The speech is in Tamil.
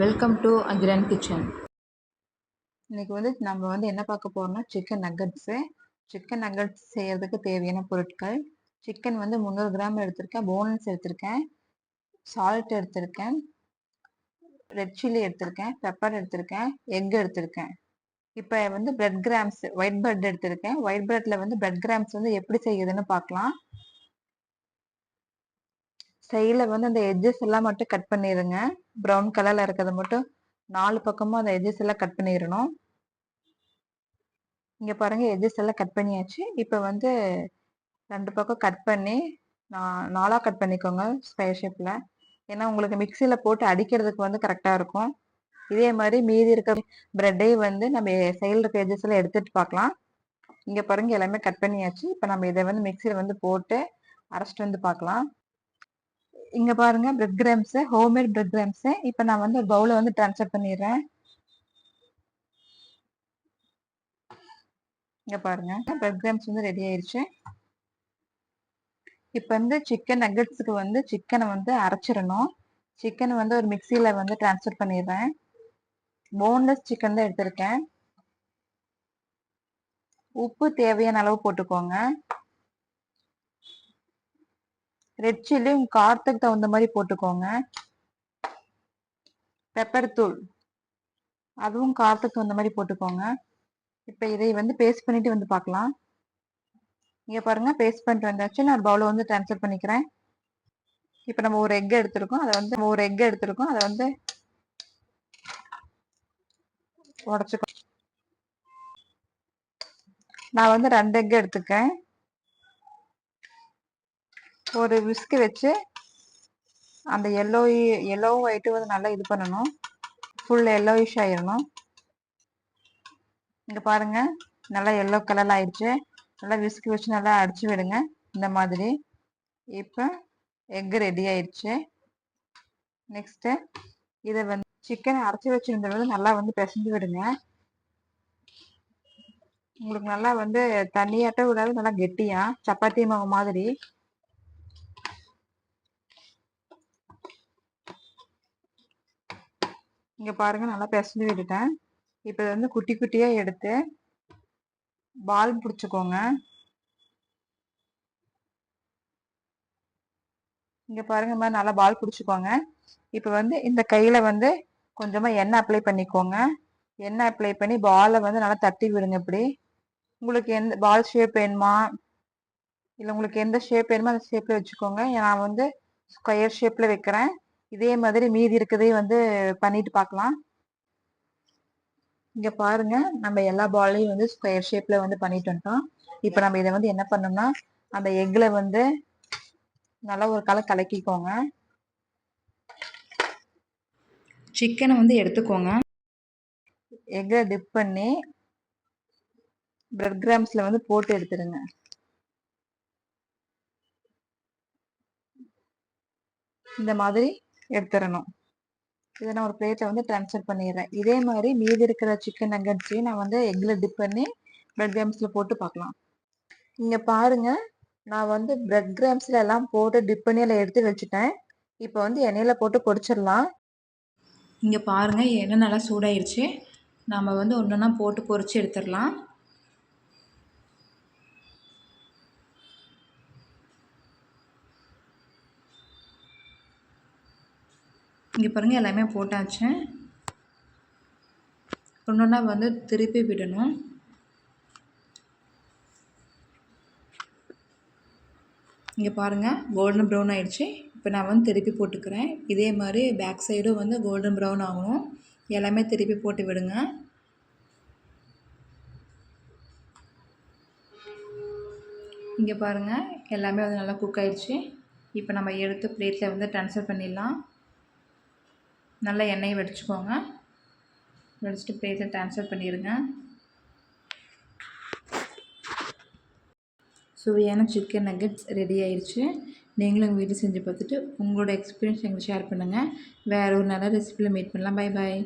வெல்கம் டு அகிரன் கிச்சன் இன்னைக்கு வந்து நம்ம வந்து என்ன பார்க்க போறோம்னா சிக்கன் நக்கட்ஸு சிக்கன் நக்கட்ஸ் செய்யறதுக்கு தேவையான பொருட்கள். சிக்கன் வந்து முந்நூறு கிராம் எடுத்திருக்கேன். போனன்ஸ் எடுத்திருக்கேன். சால்ட் எடுத்திருக்கேன். ரெட் சில்லி எடுத்திருக்கேன். பெப்பர் எடுத்திருக்கேன். எக் எடுத்திருக்கேன். இப்போ வந்து பிரெட் கிராம்ஸ் ஒயிட் பிரெட் எடுத்திருக்கேன். ஒயிட் பிரெட்ல வந்து பிரெட் கிராம்ஸ் வந்து எப்படி செய்யுதுன்னு பார்க்கலாம். சைடில் வந்து அந்த எட்ஜஸ் எல்லாம் மட்டும் கட் பண்ணிடுங்க ப்ரௌன் கலரில் இருக்கிறத மட்டும் நாலு பக்கமும் அந்த எட்ஜஸ் எல்லாம் கட் பண்ணிடணும். இங்கே பாருங்க எட்ஜஸ் எல்லாம் கட் பண்ணியாச்சு. இப்போ வந்து ரெண்டு பக்கம் கட் பண்ணி நான் நாலாக கட் பண்ணிக்கோங்க ஸ்கொயர் ஷேப்பில் ஏன்னா உங்களுக்கு மிக்சியில் போட்டு அடிக்கிறதுக்கு வந்து கரெக்டாக இருக்கும். இதே மாதிரி மீதி இருக்க ப்ரெட்டையும் வந்து நம்ம சைடில் இருக்க எஜ்ஜஸ் எல்லாம் எடுத்துகிட்டு பார்க்கலாம். இங்கே பாருங்க எல்லாமே கட் பண்ணியாச்சு. இப்போ நம்ம இதை வந்து மிக்சியில் வந்து போட்டு அரைச்சிட்டு வந்து பார்க்கலாம். இங்க பாருங்க bread crumbs homemade bread crumbs இப்போ நான் வந்து ஒரு பவுல வந்து ட்ரான்ஸ்ஃபர் பண்ணிடுறேன். இங்க பாருங்க பிரெட் கிராம்ஸ் வந்து ரெடி ஆயிருச்சு. இப்போ வந்து சிக்கன் நக்கட்ஸுக்கு வந்து சிக்கனை வந்து அரைச்சிடணும். சிக்கன் வந்து ஒரு மிக்சியில வந்து ட்ரான்ஸ்ஃபர் பண்ணிடுறேன். போன்லெஸ் சிக்கன் தான் எடுத்திருக்கேன். உப்பு தேவையான அளவு போட்டுக்கோங்க. ரெட் சில்லி உங்க காரத்துக்கு தகுந்த மாதிரி போட்டுக்கோங்க. பெப்பர் தூள். அதுவும் காரத்துக்கு தகுந்த மாதிரி போட்டுக்கோங்க. இப்போ இதை வந்து பேஸ்ட் பண்ணிட்டு வந்து பார்க்கலாம். இங்கே பாருங்க பேஸ்ட் பண்ணிட்டு வந்தாச்சு. நான் பவுல வந்து ட்ரான்ஸ்ஃபர் பண்ணிக்கிறேன். இப்போ நம்ம ஒரு எக் எடுத்திருக்கோம். அதை வந்து ஒரு எக் எடுத்திருக்கோம். அதை வந்து உடச்சுக்கோ நான் வந்து ரெண்டு எக் எடுத்துக்கேன். ஒரு விஸ்க் வச்சு அந்த எல்லோ எல்லோ ஒயிட்டு வந்து நல்லா இது பண்ணணும். ஃபுல் எல்லோயிஷ் ஆயிடணும் இங்கே பாருங்க நல்லா எல்லோ கலர் ஆயிடுச்சு. நல்லா விஸ்க் வச்சு நல்லா அடிச்சு விடுங்க இந்த மாதிரி. இப்போ எக் ரெடி ஆயிடுச்சு. நெக்ஸ்ட்டு இதை வந்து சிக்கனை அரைச்சி வச்சுருந்தது நல்லா வந்து பிசைஞ்சு விடுங்க. உங்களுக்கு நல்லா வந்து தண்ணியாட்ட விடாது நல்லா கெட்டியா சப்பாத்தி மாவு மாதிரி. இங்கே பாருங்கள் நல்லா பிசைஞ்சு விட்டுட்டேன். இப்போ இதை வந்து குட்டி குட்டியாக எடுத்து பால் பிடிச்சிக்கோங்க. இங்கே பாருங்க மாதிரி நல்லா பால் பிடிச்சிக்கோங்க. இப்போ வந்து இந்த கையில் வந்து கொஞ்சமாக எண்ணெய் அப்ளை பண்ணிக்கோங்க. எண்ணெய் அப்ளை பண்ணி பாலை வந்து நல்லா தட்டி விடுங்க இப்படி. உங்களுக்கு எந்த பால் ஷேப் வேணுமா? இல்லை உங்களுக்கு எந்த ஷேப் வேணுமோ அந்த ஷேப்பில் வச்சுக்கோங்க. நான் வந்து ஸ்கொயர் ஷேப்பில் வைக்கிறேன். இதே மாதிரி மீதி இருக்கதையும் வந்து பண்ணிட்டு பார்க்கலாம். இங்க பாருங்க நம்ம எல்லா பாலையும் வந்து ஸ்கொயர் ஷேப்ல வந்து பண்ணிட்டு வந்துட்டோம். இப்போ நம்ம இதை வந்து என்ன பண்ணோம்னா அந்த எக்ல வந்து நல்லா ஒரு கலை கலக்கிக்கோங்க. சிக்கனை வந்து எடுத்துக்கோங்க. எக்கை டிப் பண்ணி பிரெட் கிராம்ஸ்ல வந்து போட்டு எடுத்துருங்க இந்த மாதிரி எடுத்துடணும். இதை நான் ஒரு பிளேட்டில் வந்து ட்ரான்ஸ்ஃபர் பண்ணிடுறேன். இதே மாதிரி மீதி இருக்கிற சிக்கன் நகட்ஸையும் நான் வந்து எக்கில் டிப் பண்ணி பிரெட் கிராம்ஸில் போட்டு பார்க்கலாம். இங்கே பாருங்கள் நான் வந்து பிரெட் கிராம்ஸில் எல்லாம் போட்டு டிப் பண்ணி அதில் எடுத்து வச்சுட்டேன். இப்போ வந்து எண்ணெயில் போட்டு பொரிச்சிடலாம் இங்கே பாருங்கள் எண்ணெய் நல்லா சூடாயிருச்சு. நம்ம வந்து ஒன்றா போட்டு பொறிச்சு எடுத்துடலாம். இங்கே பாருங்கள் எல்லாமே போட்டாச்சு. ஒன்றா வந்து திருப்பி விடணும். இங்கே பாருங்கள் கோல்டன் ப்ரௌன் ஆகிடுச்சு இப்போ நான் வந்து திருப்பி போட்டுக்கிறேன். இதே மாதிரி பேக் சைடும் வந்து கோல்டன் ப்ரௌன் ஆகணும். எல்லாமே திருப்பி போட்டு விடுங்க. இங்கே பாருங்கள் எல்லாமே வந்து நல்லா குக் ஆகிடுச்சு இப்போ நம்ம எடுத்து பிளேட்டில் வந்து ட்ரான்ஸ்ஃபர் பண்ணிடலாம். நல்லா எண்ணெயை வடிச்சுக்கோங்க. வடிச்சிட்டு பிளேட்டை ட்ரான்ஸ்ஃபர் பண்ணிடுங்க. சுவையான சிக்கன் நக்கெட்ஸ் ரெடி ஆயிடுச்சு நீங்களும் வீட்டில் செஞ்சு பார்த்துட்டு உங்களோட எக்ஸ்பீரியன்ஸ் எங்களுக்கு ஷேர் பண்ணுங்கள் வேறு ஒரு நல்ல ரெசிபியில் மீட் பண்ணலாம். Bye bye